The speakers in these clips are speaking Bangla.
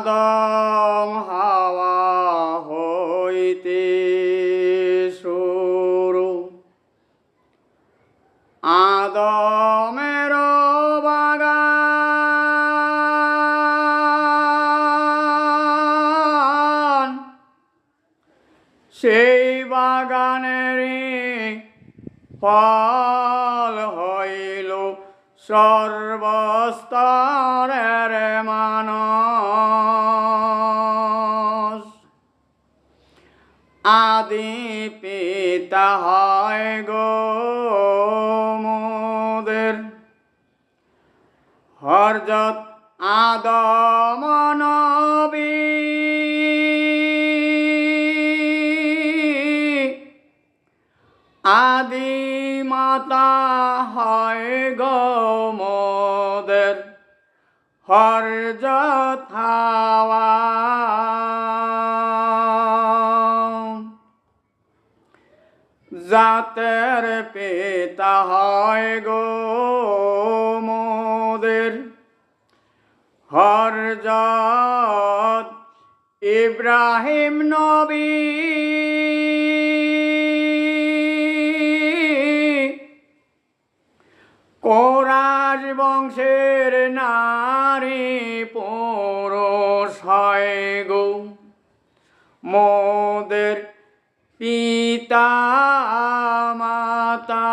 আদম হাওয়া হইতে শুরু। আদমের বাগান সেই বাগানেরই ফল হইল সর্বস্তরের মানস আদি পিতা হয় গো মোদের। হরজত আদম নবী। আদি মাতা হয় গমদের হরজত হাওয়া জাতের পিতা হয় গো মোদের। হরজত ইব্রাহিম নবী। কোরাজ বংশের নারী পুরুষ হয় গো মোদের। পিতা মাতা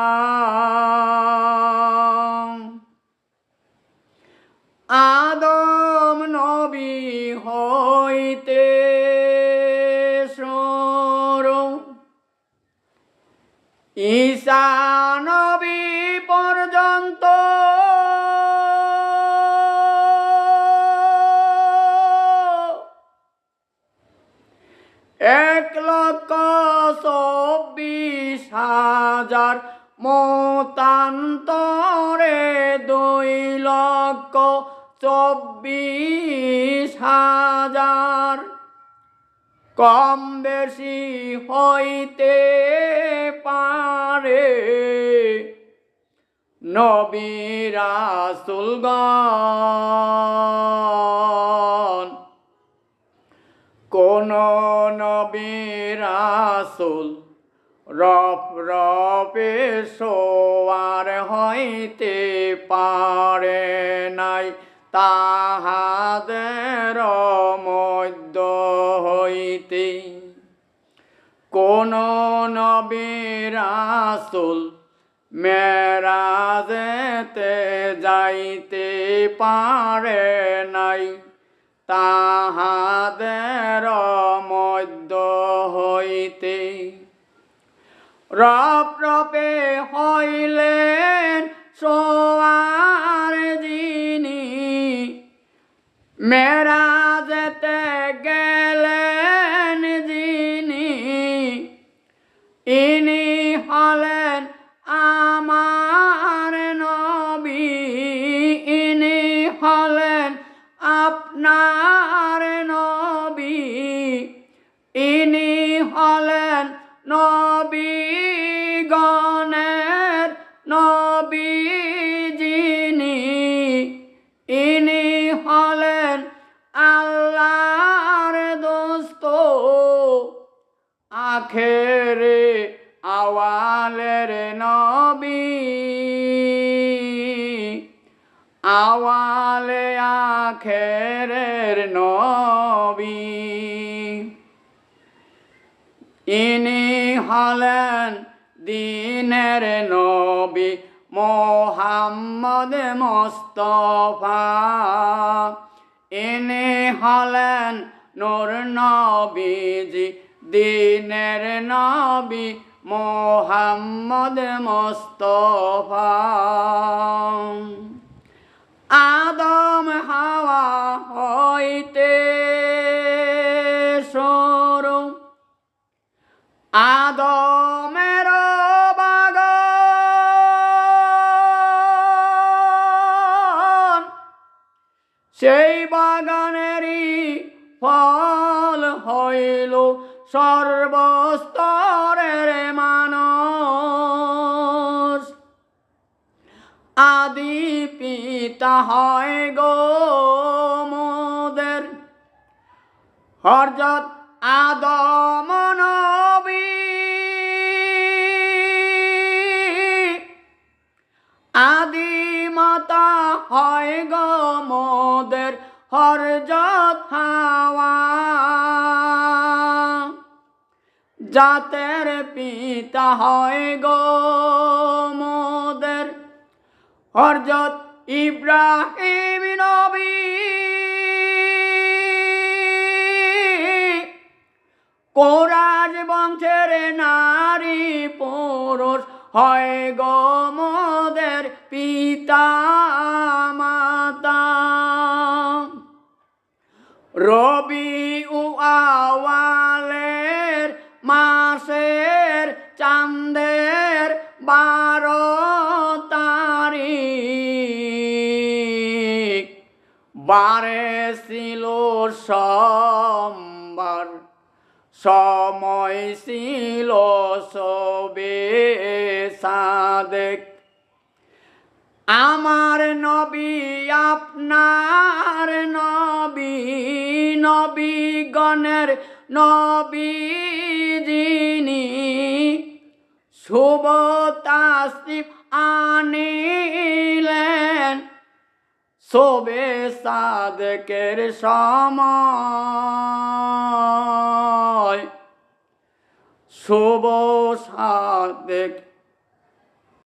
আদম নবী হইতে সরু ঈশা নবী পর্যন্ত চব্বিশ হাজার মতান্তরে দুই লক্ষ চব্বিশ হাজার। কম বেশি হইতে পারে। নবীরা সুলগন কোন নবীরাসুল রফ রপে সোয়ার হইতে পারে নাই, তাহাদের মধ্য হইতে। কোন নবীরাসুল মেরাজেতে যাইতে পারে নাই, তাহাদের রপ রপে হইলেন সোয়ার দিনী মেরাজেতে আওয়ালে আখেরের নবী। ইনি হলেন দিনের নবী মোহাম্মদ মোস্তফা। ইনি হলেন নূর নবীজি, দিনের নবী মোহাম্মদ মোস্তফা। আদমের বাগান। সেই বাগানেরই ফল হইল সর্বস্তরের মানুষ। আদি পিতা হয় গো মোদের। হরজত আদম হয় গো মোদের হরজত হাওয়া। জাতের পিতা হয় গো মোদের হরজত ইব্রাহিম নবী। কোরআজ বংশের নারী পুরুষ হয় গো মোদের পিতা মাতা। রবি উ আওয়ালের মাসের চান্দের বারো তারিখ। বারে ছিল সোমবার সময় ছিল সবে সাদেক। আমার নবী আপনার নবী নবী গণের নবী যিনি শুভ আনিলেন। শোবে সাদকের সময়। শুভ সাদেক